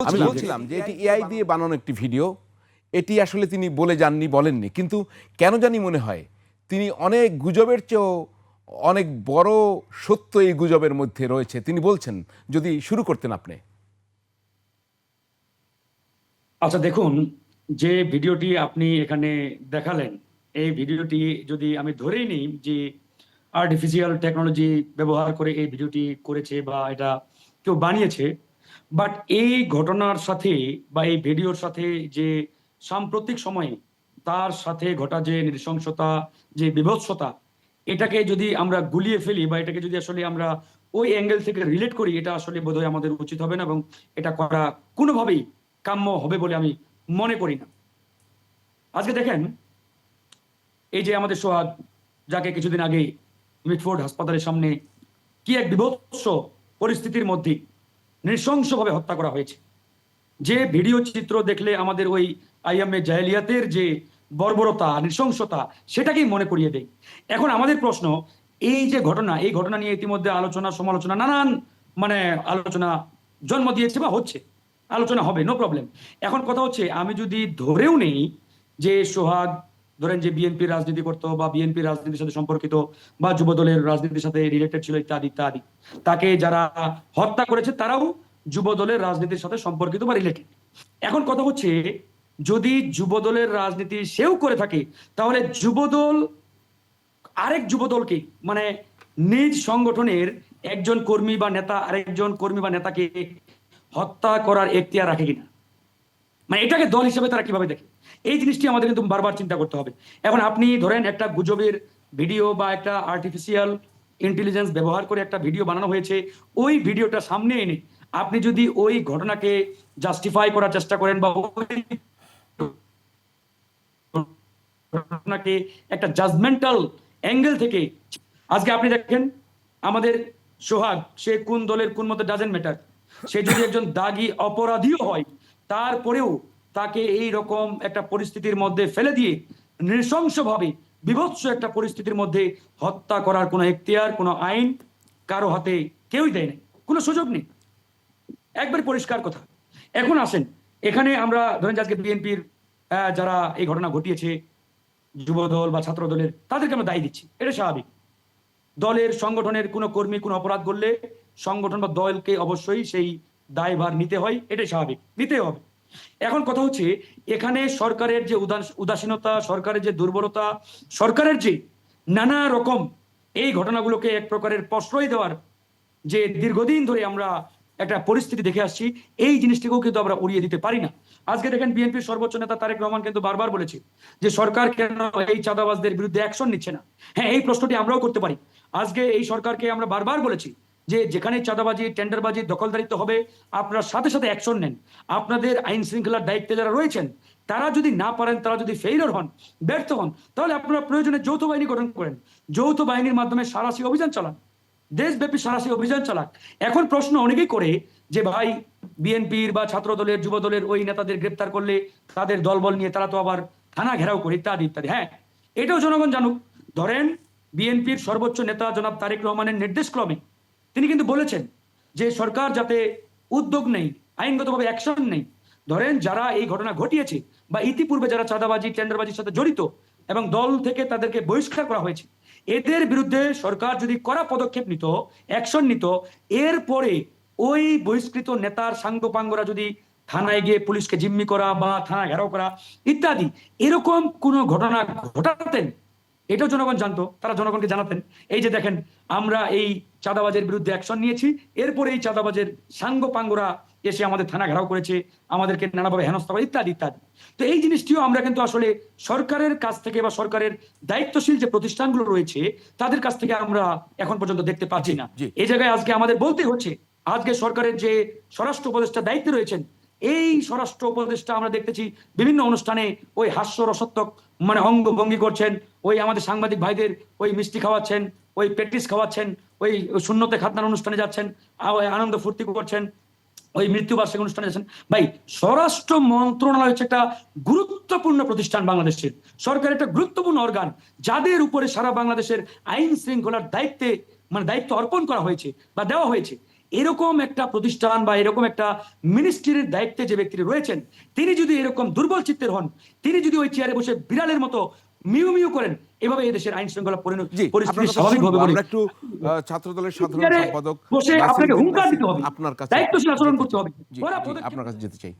আমি বলছিলাম যে এটি এআই দিয়ে বানানো একটি ভিডিও। এটি আসলে তিনি বলে যাননি বলেননি। কিন্তু কেন জানি মনে হয় তিনি অনেক গুজবের চেয়েও অনেক বড় সত্য এই গুজবের মধ্যে রয়েছে। তিনি বলছেন যদি শুরু করতেন আপনি। আচ্ছা দেখুন যে ভিডিওটি আপনি এখানে দেখালেন এই ভিডিওটি যদি আমি ধরেই নিই যে আর্টিফিশিয়াল টেকনোলজি ব্যবহার করে এই ভিডিওটি করেছে বা এটা কেউ বানিয়েছে বাট এই ঘটনার সাথে বা এই ভিডিওর সাথে যে সাম্প্রতিক সময়ে তার সাথে ঘটা যে নৃশংসতা, যে বিভৎসতা, এটাকে যদি আমরা গুলিয়ে ফেলি বা এটাকে যদি আসলে আমরা ওই অ্যাঙ্গেল থেকে রিলেট করি, এটা আসলে বোধহয় আমাদের উচিত হবে না এবং এটা করা কোনোভাবেই কাম্য হবে বলে আমি মনে করি না। আজকে দেখেন, এই যে আমাদের সোহাগ, যাকে কিছুদিন আগে মিটফোর্ড হাসপাতালের সামনে কি এক বিভৎস পরিস্থিতির মধ্যে নৃশংসভাবে হত্যা করা হয়েছে। যে ভিডিও চিত্র দেখলে আমাদের ওই আইএমএ জাহেলিয়াতের যে বর্বরতা, নৃশংসতা, সেটাকেই মনে করিয়ে দেয় এখন আমাদের প্রশ্ন, এই যে ঘটনা, এই ঘটনা নিয়ে ইতিমধ্যে আলোচনা, সমালোচনা, নানান মানে আলোচনা জন্ম দিয়েছে বা হচ্ছে। আলোচনা হবে নো প্রবলেম এখন কথা হচ্ছে, আমি যদি ধরেও নেই যে সোহাগ ধরেন যে বিএনপি রাজনীতি করতো বা বিএনপি রাজনীতির সাথে সম্পর্কিত বা যুব দলের রাজনীতির সাথে রিলেটেড ছিল ইত্যাদি ইত্যাদি। তাকে যারা হত্যা করেছে, তারাও যুব দলের রাজনীতির সাথে সম্পর্কিত বা রিলেটেড এখন কথা হচ্ছে, যদি যুব দলের রাজনীতি সেও করে থাকে, তাহলে যুবদল, আরেক যুবদলকে মানে নিজ সংগঠনের একজন কর্মী বা নেতা, আরেকজন কর্মী বা নেতাকে হত্যা করার এখতিয়ার রাখে কিনা? মানে এটাকে দল হিসেবে তারা কীভাবে দেখে? এই জিনিসটি আমাদের কিন্তু বারবার চিন্তা করতে হবে। এখন আপনি ধরেন একটা গুজবের ভিডিও বা একটা আর্টিফিশিয়াল ইন্টেলিজেন্স ব্যবহার করে একটা ভিডিও বানানো হয়েছে, ওই ভিডিওটা সামনে এনে আপনি যদি ওই ঘটনাকে জাস্টিফাই করার চেষ্টা করেন বা ঘটনাকে একটা জাজমেন্টাল অ্যাঙ্গেল থেকে, আজকে আপনি দেখেন আমাদের সোহাগ, সে কোন দলের কোন মতো ডাজেন্ট ম্যাটার সে যদি একজন দাগি অপরাধীও হয়, তারপরেও তাকে এই রকম একটা পরিস্থিতির মধ্যে ফেলে দিয়ে নৃশংসভাবে বিভৎস একটা পরিস্থিতির মধ্যে হত্যা করার কোনো এখতিয়ার, কোনো আইন কারও হাতে কেউই দেয় না কোনো সুযোগ নেই। একবার পরিষ্কার কথা। এখন আসেন, এখানে আমরা ধরেন আজকে বিএনপির যারা এই ঘটনা ঘটিয়েছে যুব দল বা ছাত্র দলের তাদেরকে আমরা দায়ী দিচ্ছি। এটা স্বাভাবিক। দলের সংগঠনের কোনো কর্মী, কোনো অপরাধ করলে সংগঠন বা দলকে অবশ্যই সেই দায়ভার নিতে হয়। এটাই স্বাভাবিক। নিতে হবে। এখন কথা হচ্ছে, এখানে সরকারের যে উদাসীনতা, সরকারের যে দুর্বলতা, সরকারের যে নানা রকম এই ঘটনাগুলোকে এক প্রকারের প্রশ্রয় দেওয়ার যে দীর্ঘদিন ধরে আমরা একটা পরিস্থিতি দেখে আসছি, এই জিনিসটিকেও কিন্তু আমরা উড়িয়ে দিতে পারি না। আজকে দেখেন বিএনপির সর্বোচ্চ নেতা তারেক রহমান কিন্তু বারবার বলেছে যে সরকার কেন এই চাঁদাবাজদের বিরুদ্ধে অ্যাকশন নিচ্ছে না। হ্যাঁ এই প্রশ্নটি আমরাও করতে পারি। আজকে এই সরকারকে আমরা বারবার বলেছি যে যেখানে চাঁদাবাজি, টেন্ডারবাজি, দখলদারিত্ব হবে, আপনারা সাথে সাথে অ্যাকশন নেন। আপনাদের আইন শৃঙ্খলার দায়িত্বে যারা রয়েছেন, তারা যদি না পারেন, তারা যদি ফেইলর হন, ব্যর্থ হন, তাহলে আপনারা প্রয়োজনে যৌথ বাহিনী গঠন করেন। যৌথ বাহিনীর মাধ্যমে সারাশি অভিযান চালান। দেশব্যাপী সারাশি অভিযান চালাক। এখন প্রশ্ন অনেকেই করে যে, ভাই, বিএনপির বা ছাত্র দলের যুব দলের ওই নেতাদের গ্রেপ্তার করলে তাদের দলবল নিয়ে তারা তো আবার থানা ঘেরাও করে, ইত্যাদি ইত্যাদি। হ্যাঁ এটাও জনগণ জানুক। ধরেন, বিএনপির সর্বোচ্চ নেতা জনাব তারেক রহমানের নির্দেশ ক্রমে তিনি কিন্তু বলেছেন যে সরকার যাতে উদ্যোগ নেই, আইনগতভাবে অ্যাকশন নেই, ধরেন যারা এই ঘটনা ঘটিয়েছে বা ইতিপূর্বে যারা চাঁদাবাজি, টেন্ডারবাজির সাথে জড়িত এবং দল থেকে তাদেরকে বহিষ্কার করা হয়েছে, এদের বিরুদ্ধে সরকার যদি কড়া পদক্ষেপ নিত অ্যাকশন নিত, এরপরে ওই বহিষ্কৃত নেতার সাঙ্গপাঙ্গরা যদি থানায় গিয়ে পুলিশকে জিম্মি করা বা থানা ঘেরাও করা ইত্যাদি, এরকম কোনো ঘটনা ঘটাতেন? এটাও জনগণ জানতো, তারা জনগণকে জানাতেন। এই যে দেখেন, আমরা এই চাঁদাবাজের বিরুদ্ধে অ্যাকশন নিয়েছি। এরপরে এই চাঁদাবাজের সাঙ্গ পাঙ্গরা এসে আমাদের থানা ঘেরাও করেছে আমাদেরকে নানাভাবে হেনস্থা করে ইত্যাদি ইত্যাদি। তো এই জিনিসটিও আমরা কিন্তু আসলে সরকারের কাছ থেকে বা সরকারের দায়িত্বশীল যে প্রতিষ্ঠানগুলো রয়েছে তাদের কাছ থেকে আমরা এখন পর্যন্ত দেখতে পাচ্ছি না। এই জায়গায় আজকে আমাদের বলতে হচ্ছে আজকে সরকারের যে স্বরাষ্ট্র উপদেষ্টা দায়িত্বে রয়েছেন এই স্বরাষ্ট্র উপদেষ্টা আমরা দেখতেছি বিভিন্ন অনুষ্ঠানে ওই হাস্য রসত্বক মানে অঙ্গভঙ্গি করছেন ওই আমাদের সাংবাদিক ভাইদের ওই মিষ্টি খাওয়াচ্ছেন ওই প্র্যাকটিস খাওয়াচ্ছেন ওই শূন্যতে খাতনার অনুষ্ঠানে যাচ্ছেন আনন্দ ফুর্তি করছেন, ওই মৃত্যুবার্ষিক অনুষ্ঠানে যাচ্ছেন। ভাই, স্বরাষ্ট্র মন্ত্রণালয় হচ্ছে একটা গুরুত্বপূর্ণ প্রতিষ্ঠান বাংলাদেশের। সরকার একটা গুরুত্বপূর্ণ অর্গান যাদের উপরে সারা বাংলাদেশের আইন শৃঙ্খলার দায়িত্বে মানে দায়িত্ব অর্পণ করা হয়েছে বা দেওয়া হয়েছে, এরকম একটা প্রতিষ্ঠান বা এরকম একটা মিনিস্ট্রির দায়িত্বে যে ব্যক্তি রয়েছেন, তিনি যদি এরকম দুর্বল চিত্তের হন, তিনি যদি ওই চেয়ারে বসে বিড়ালের মতো মিউ মিউ করেন। এভাবে এই দেশের আইন শৃঙ্খলা পরিস্থিতি আমরা একটু আহ, ছাত্রদলের সাধারণ সম্পাদক বসে আপনাকে হুঙ্কার দিতে হবে। আপনার কাছে। দায়িত্বশীল আচরণ করতে হবে। আপনার কাছে যেতে চাই।